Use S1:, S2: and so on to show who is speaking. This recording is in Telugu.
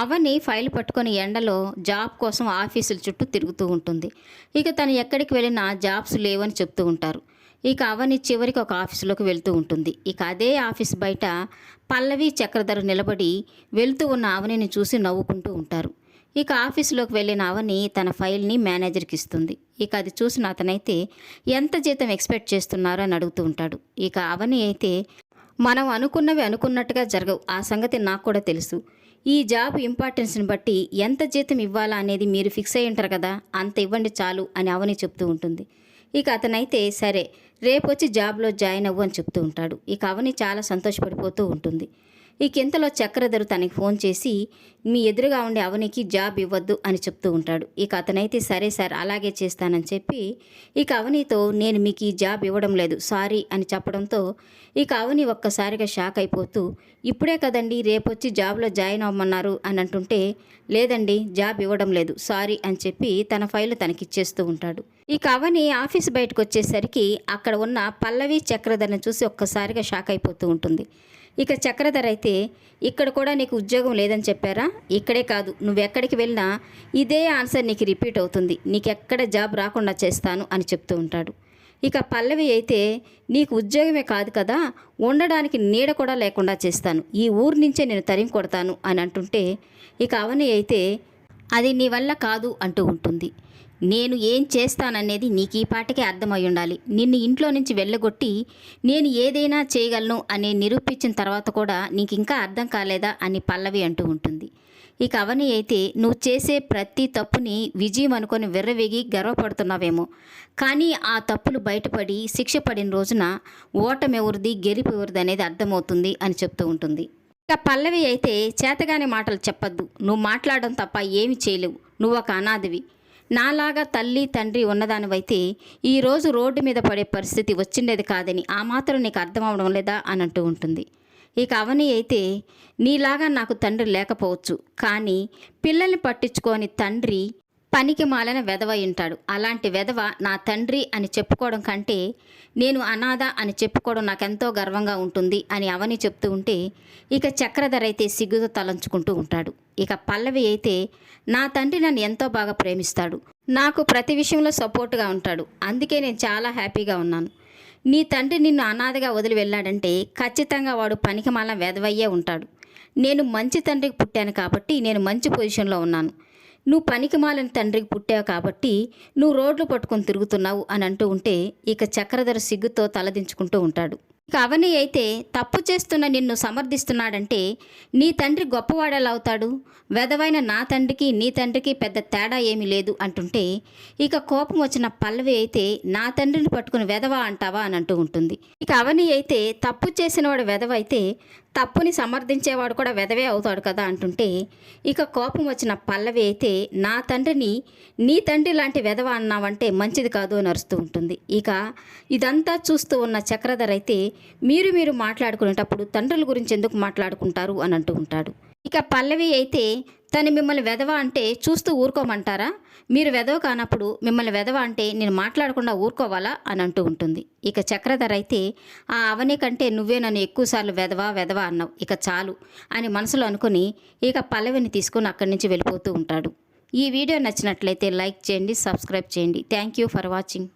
S1: అవని ఫైల్ పట్టుకొని ఎండలో జాబ్ కోసం ఆఫీసుల చుట్టూ తిరుగుతూ ఉంటుంది. ఇక తను ఎక్కడికి వెళ్ళినా జాబ్స్ లేవని చెప్తూ ఉంటారు. ఇక అవని చివరికి ఒక ఆఫీసులోకి వెళ్తూ ఉంటుంది. ఇక అదే ఆఫీస్ బయట పల్లవి చక్రధర నిలబడి వెళ్తూ ఉన్న అవనిని చూసి నవ్వుకుంటూ ఉంటారు. ఇక ఆఫీసులోకి వెళ్ళిన అవని తన ఫైల్ని మేనేజర్కి ఇస్తుంది. ఇక అది చూసిన అతనైతే ఎంత జీతం ఎక్స్పెక్ట్ చేస్తున్నారో అని అడుగుతూ ఉంటాడు. ఇక అవని అయితే మనం అనుకున్నవి అనుకున్నట్టుగా జరగవు. ఆ సంగతి నాకు కూడా తెలుసు. ఈ జాబ్ ఇంపార్టెన్స్ని బట్టి ఎంత జీతం ఇవ్వాలా అనేది మీరు ఫిక్స్ అయి ఉంటారు కదా అంత ఇవ్వండి చాలు అని అవని చెప్తూ ఉంటుంది. ఇక అతనైతే సరే రేపు వచ్చి జాబ్లో జాయిన్ అవ్వు అని చెప్తూ ఉంటాడు. ఇక అవని చాలా సంతోషపడిపోతూ ఉంటుంది. ఇక ఇంతలో చక్రధరు తనకి ఫోన్ చేసి మీ ఎదురుగా ఉండే అవనికి జాబ్ ఇవ్వద్దు అని చెప్తూ ఉంటాడు. ఇక అతనైతే సరే సార్ అలాగే చేస్తానని చెప్పి ఇక అవనితో నేను మీకు ఈ జాబ్ ఇవ్వడం లేదు సారీ అని చెప్పడంతో ఇక అవని ఒక్కసారిగా షాక్ అయిపోతూ ఇప్పుడే కదండి రేపొచ్చి జాబ్లో జాయిన్ అవ్వమన్నారు అని అంటుంటే లేదండి జాబ్ ఇవ్వడం లేదు సారీ అని చెప్పి తన ఫైల్ తనకిచ్చేస్తూ ఉంటాడు. ఇక అవని ఆఫీస్ బయటకు వచ్చేసరికి అక్కడ ఉన్న పల్లవి చక్రధర్ని చూసి ఒక్కసారిగా షాక్ అయిపోతూ ఉంటుంది. ఇక చక్రధర అయితే ఇక్కడ కూడా నీకు ఉద్యోగం లేదని చెప్పారా? ఇక్కడే కాదు నువ్వు ఎక్కడికి వెళ్ళినా ఇదే ఆన్సర్ నీకు రిపీట్ అవుతుంది. నీకెక్కడ జాబ్ రాకుండా చేస్తాను అని చెప్తూ ఉంటాడు. ఇక పల్లవి అయితే నీకు ఉద్యోగమే కాదు కదా ఉండడానికి నీడ కూడా లేకుండా చేస్తాను. ఈ ఊరు నుంచే నేను తరిమి కొడతాను అని అంటుంటే ఇక అవని అయితే అది నీ వల్ల కాదు అంటూ ఉంటుంది. నేను ఏం చేస్తాననేది నీకు ఈ పాటకే అర్థమై ఉండాలి నిన్ను ఇంట్లో నుంచి వెళ్ళగొట్టి నేను ఏదైనా చేయగలను అని నిరూపించిన తర్వాత కూడా నీకు ఇంకా అర్థం కాలేదా అని పల్లవి అంటూ ఉంటుంది. ఇక అవని అయితే నువ్వు చేసే ప్రతి తప్పుని విజయం అనుకొని విర్రవేగి గర్వపడుతున్నావేమో. కానీ ఆ తప్పులు బయటపడి శిక్ష పడిన రోజున ఓటమి ఎవరిది గెలుపు ఎవరిది అనేది అర్థమవుతుంది అని చెప్తూ ఉంటుంది. ఇక పల్లవి అయితే చేతగాని మాటలు చెప్పద్దు. నువ్వు మాట్లాడడం తప్ప ఏమి చేయలేవు. నువ్వు ఒక అనాథవి. నాలాగా తల్లి తండ్రి ఉన్నదానివైతే ఈరోజు రోడ్డు మీద పడే పరిస్థితి వచ్చిండేది కాదని ఆ మాత్రం నీకు అర్థం అవడం లేదా అని అంటూ ఉంటుంది. ఇక అవని అయితే నీలాగా నాకు తండ్రి లేకపోవచ్చు. కానీ పిల్లల్ని పట్టించుకొని తండ్రి పనికి మాలిన వెధవ ఉంటాడు. అలాంటి వెధవ నా తండ్రి అని చెప్పుకోవడం కంటే నేను అనాథ అని చెప్పుకోవడం నాకెంతో గర్వంగా ఉంటుంది అని అవని చెప్తూ ఉంటే ఇక చక్రధర అయితే సిగ్గుతో తలంచుకుంటూ ఉంటాడు. ఇక పల్లవి అయితే నా తండ్రి నన్ను ఎంతో బాగా ప్రేమిస్తాడు. నాకు ప్రతి విషయంలో సపోర్ట్గా ఉంటాడు. అందుకే నేను చాలా హ్యాపీగా ఉన్నాను. నీ తండ్రి నిన్ను అనాథగా వదిలి వెళ్ళాడంటే ఖచ్చితంగా వాడు పనికి మాల వెధవయ్యే ఉంటాడు. నేను మంచి తండ్రికి పుట్టాను కాబట్టి నేను మంచి పొజిషన్లో ఉన్నాను. నువ్వు పనికి మాలని తండ్రికి పుట్టావు కాబట్టి నువ్వు రోడ్లు పట్టుకొని తిరుగుతున్నావు అని అంటూ ఉంటే ఇక చక్రధర సిగ్గుతో తలదించుకుంటూ ఉంటాడు. అవని అయితే తప్పు చేస్తున్న నిన్ను సమర్థిస్తున్నాడంటే నీ తండ్రి గొప్పవాడేలా అవుతాడు వెధవైన నా తండ్రికి నీ తండ్రికి పెద్ద తేడా ఏమీ లేదు అంటుంటే ఇక కోపం వచ్చిన పల్లవి అయితే నా తండ్రిని పట్టుకుని వెధవా అంటావా అని అంటూ ఉంటుంది. ఇక అవని అయితే తప్పు చేసినవాడు వెధవ అయితే తప్పుని సమర్థించేవాడు కూడా వెధవే అవుతాడు కదా అంటుంటే ఇక కోపం వచ్చిన పల్లవి అయితే నా తండ్రిని నీ తండ్రి లాంటి వెధవ అన్నావంటే మంచిది కాదు అని అరుస్తూ ఉంటుంది. ఇక ఇదంతా చూస్తూ ఉన్న చక్రధర్ అయితే మీరు మీరు మాట్లాడుకునేటప్పుడు తండ్రుల గురించి ఎందుకు మాట్లాడుకుంటారు అని అంటూ ఉంటాడు. ఇక పల్లవి అయితే తను మిమ్మల్ని వెధవ అంటే చూస్తూ ఊరుకోమంటారా? మీరు వెధవ కానప్పుడు మిమ్మల్ని వెధవ అంటే నేను మాట్లాడకుండా ఊరుకోవాలా? అని అంటూ ఉంటుంది. ఇక చక్రధర అయితే ఆ అవని కంటే నువ్వే నన్ను ఎక్కువసార్లు వెధవా వెధవా అన్నావు. ఇక చాలు అని మనసులో అనుకుని ఇక పల్లవిని తీసుకుని అక్కడి నుంచి వెళ్ళిపోతూ ఉంటాడు. ఈ వీడియో నచ్చినట్లయితే లైక్ చేయండి సబ్స్క్రైబ్ చేయండి. Thank you for watching.